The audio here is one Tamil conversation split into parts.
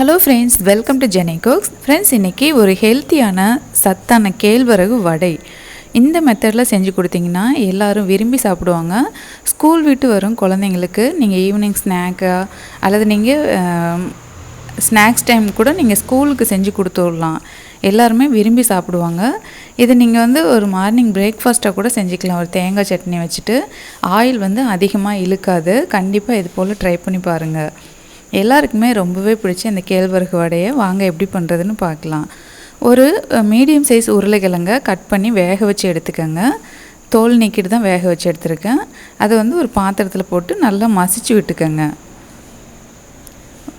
Hello friends welcome to Jeni cooks friends இன்றைக்கி ஒரு ஹெல்த்தியான சத்தான கேழ்வரகு வடை. இந்த மெத்தடில் செஞ்சு கொடுத்தீங்கன்னா எல்லோரும் விரும்பி சாப்பிடுவாங்க. ஸ்கூல் விட்டு வரும் குழந்தைங்களுக்கு நீங்கள் ஈவினிங் ஸ்நாக்காக அல்லது நீங்கள் ஸ்நாக்ஸ் டைம் கூட நீங்கள் ஸ்கூலுக்கு செஞ்சு கொடுத்துடலாம். எல்லாருமே விரும்பி சாப்பிடுவாங்க. இதை நீங்கள் வந்து ஒரு மார்னிங் பிரேக்ஃபாஸ்ட்டாக கூட செஞ்சுக்கலாம். ஒரு தேங்காய் சட்னி வச்சுட்டு ஆயில் வந்து அதிகமாக இழுக்காது. கண்டிப்பாக இது போல் ட்ரை பண்ணி பாருங்கள் எல்லாருக்குமே ரொம்பவே பிடிச்ச இந்த கேழ்வரகு வடையை வாங்க எப்படி பண்ணுறதுன்னு பார்க்கலாம். ஒரு மீடியம் சைஸ் உருளைக்கிழங்க கட் பண்ணி வேக வச்சு எடுத்துக்கோங்க. தோல் நீக்கிட்டு தான் வேக வச்சு எடுத்துருக்கேன். அதை வந்து ஒரு பாத்திரத்தில் போட்டு நல்லா மசிச்சு விட்டுக்கோங்க.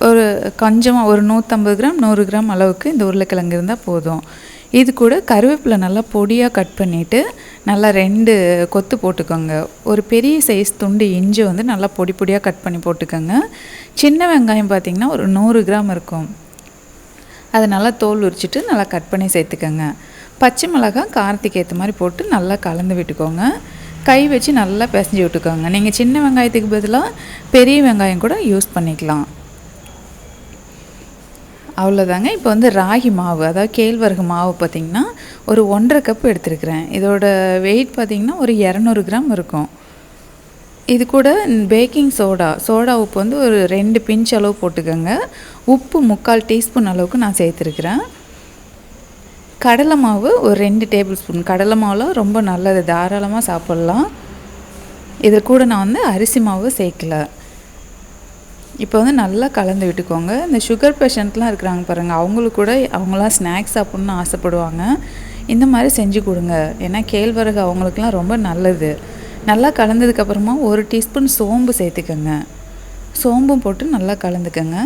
ஒரு கொஞ்சமாக ஒரு நூற்றம்பது கிராம் நூறு கிராம் அளவுக்கு இந்த உருளைக்கிழங்கு இருந்தால் போதும். இது கூட கருவேப்பிலை நல்லா பொடியாக கட் பண்ணிவிட்டு நல்லா ரெண்டு கொத்து போட்டுக்கோங்க. ஒரு பெரிய சைஸ் துண்டு இஞ்சி வந்து நல்லா பொடி பொடியாக கட் பண்ணி போட்டுக்கோங்க. சின்ன வெங்காயம் பார்த்திங்கன்னா ஒரு நூறு கிராம் இருக்கும். அதை நல்லா தோல் உரிச்சிட்டு நல்லா கட் பண்ணி சேர்த்துக்கோங்க. பச்சை மிளகாய் காரத்துக்கு ஏற்ற மாதிரி போட்டு நல்லா கலந்து விட்டுக்கோங்க. கை வச்சு நல்லா பிசைஞ்சு விட்டுக்கோங்க. நீங்கள் சின்ன வெங்காயத்துக்கு பதிலாக பெரிய வெங்காயம் கூட யூஸ் பண்ணிக்கலாம். அவ்வளோதாங்க இப்போ வந்து ராகி மாவு அதாவது கேழ்வரகு மாவு பார்த்திங்கன்னா ஒரு ஒன்றரை கப் எடுத்துருக்குறேன். இதோட வெயிட் பார்த்திங்கன்னா ஒரு இரநூறு கிராம் இருக்கும். இது கூட பேக்கிங் சோடா சோடா உப்பு வந்து ஒரு ரெண்டு பிஞ்ச் அளவு போட்டுக்கோங்க. உப்பு முக்கால் டீஸ்பூன் அளவுக்கு நான் சேர்த்துருக்குறேன். கடலை மாவு ஒரு ரெண்டு டேபிள் ஸ்பூன் கடலை மாவுலாம் ரொம்ப நல்லது. தாராளமாக சாப்பிட்லாம். இது கூட நான் வந்து அரிசி மாவு சேர்க்கல. இப்போ வந்து நல்லா கலந்து விட்டுக்கோங்க. இந்த சுகர் பேஷண்ட்லாம் இருக்கிறாங்க பாருங்கள் அவங்களுக்கு கூட அவங்களாம் ஸ்நாக்ஸ் சாப்பிட்ணுன்னு ஆசைப்படுவாங்க. இந்த மாதிரி செஞ்சு கொடுங்க. ஏன்னா கேழ்வரகு அவங்களுக்குலாம் ரொம்ப நல்லது. நல்லா கலந்ததுக்கப்புறமா ஒரு டீஸ்பூன் சோம்பு சேர்த்துக்கோங்க. சோம்பும் போட்டு நல்லா கலந்துக்கோங்க.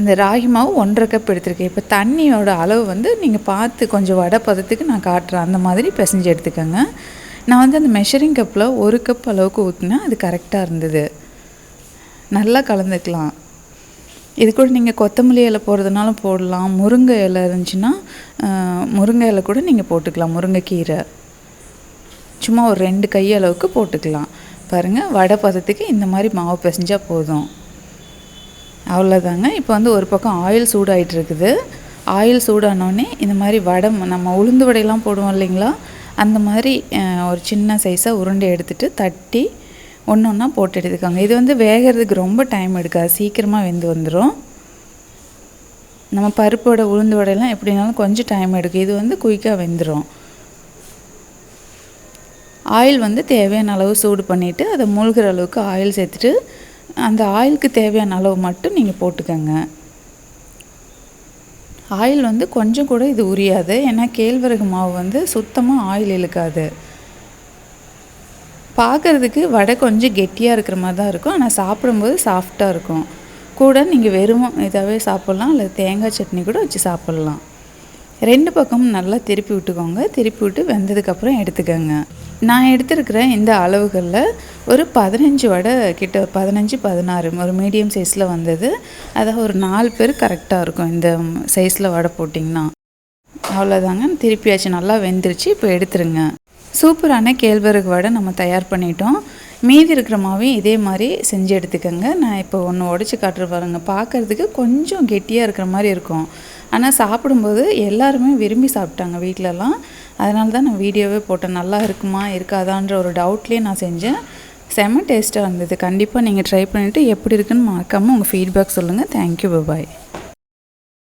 இந்த ராகி மாவு ஒன்றரை கப் எடுத்துருக்கேன். இப்போ தண்ணியோட அளவு வந்து நீங்கள் பார்த்து கொஞ்சம் வடை பதத்துக்கு நான் காட்டுறேன். அந்த மாதிரி பிசைஞ்சு எடுத்துக்கோங்க. நான் வந்து அந்த மெஷரிங் கப்பில் ஒரு கப் அளவுக்கு ஊற்றினேன் அது கரெக்டாக இருந்தது. நல்லா கலந்துக்கலாம். இது கூட நீங்கள் கொத்தமல்லி இலை போடுறதுனாலும் போடலாம். முருங்கை இலை இருந்துச்சுன்னா முருங்கை இலை கூட நீங்கள் போட்டுக்கலாம். முருங்கைக்கீரை. சும்மா ஒரு ரெண்டு கையளவுக்கு போட்டுக்கலாம். பாருங்கள் வடை பதத்துக்கு இந்த மாதிரி மாவு பிசைஞ்சால் போதும். அவ்வளோதாங்க இப்போ வந்து ஒரு பக்கம் ஆயில் சூடாகிட்டு இருக்குது. ஆயில் சூடானோடனே இந்த மாதிரி வடை நம்ம உளுந்து வடையெல்லாம் போடுவோம் இல்லைங்களா? அந்த மாதிரி ஒரு சின்ன சைஸாக உருண்டை எடுத்துகிட்டு தட்டி ஒன்று ஒன்றா போட்டு எடுத்துக்கோங்க இது வந்து வேகிறதுக்கு ரொம்ப டைம் எடுக்காது. சீக்கிரமாக வெந்து வந்துடும் நம்ம பருப்போட உளுந்து வடையெல்லாம் எப்படினாலும் கொஞ்சம் டைம் எடுக்கும். இது வந்து குயிக்காக வெந்துடும் ஆயில் வந்து தேவையான அளவு சூடு பண்ணிவிட்டு அதை மூழ்கிற அளவுக்கு ஆயில் சேர்த்துட்டு அந்த ஆயிலுக்கு தேவையான அளவு மட்டும் நீங்கள் போட்டுக்கோங்க. ஆயில் வந்து கொஞ்சம் கூட இது உரியாது. ஏன்னா கேழ்வரகு மாவு வந்து சுத்தமாக ஆயில் இழுக்காது. பார்க்குறதுக்கு வடை கொஞ்சம் கெட்டியாக இருக்கிற மாதிரி தான் இருக்கும். ஆனால் சாப்பிடும்போது சாஃப்டாக இருக்கும். கூட நீங்கள் வெறும் இதாகவே சாப்பிட்லாம். அல்லது தேங்காய் சட்னி கூட வச்சு சாப்பிட்லாம். ரெண்டு பக்கமும் நல்லா திருப்பி விட்டுக்கோங்க. திருப்பி விட்டு வெந்ததுக்கப்புறம் எடுத்துக்கோங்க. நான் எடுத்துருக்கிற இந்த அளவுகளில் ஒரு பதினஞ்சு வடை கிட்ட பதினஞ்சு பதினாறு ஒரு மீடியம் சைஸில் வந்தது. அதாவது ஒரு நாலு பேர் கரெக்டாக இருக்கும் இந்த சைஸில் வடை போட்டிங்கன்னா. அவ்வளோதாங்க திருப்பியாச்சு நல்லா வெந்துருச்சு. இப்போ எடுத்துருங்க. சூப்பரான கேழ்வரகு வடை நம்ம தயார் பண்ணிட்டோம். மீதி இருக்கிற மாவையும் இதே மாதிரி செஞ்சு எடுத்துக்கோங்க. நான் இப்போ ஒன்று உடச்சி காட்டுற பாருங்க. பார்க்குறதுக்கு கொஞ்சம் கெட்டியாக இருக்கிற மாதிரி இருக்கும். ஆனால் சாப்பிடும்போது எல்லாருமே விரும்பி சாப்பிட்டாங்க வீட்டிலலாம் அதனால தான் நான் வீடியோவே போட்டேன். நல்லா இருக்குமா இருக்காதான்ற ஒரு டவுட்லேயே நான் செஞ்சேன். செம்ம டேஸ்ட்டாக இருந்தது. கண்டிப்பாக நீங்கள் ட்ரை பண்ணிவிட்டு எப்படி இருக்குன்னு மறக்காமல் உங்கள் ஃபீட்பேக் சொல்லுங்கள் தேங்க்யூ பாய்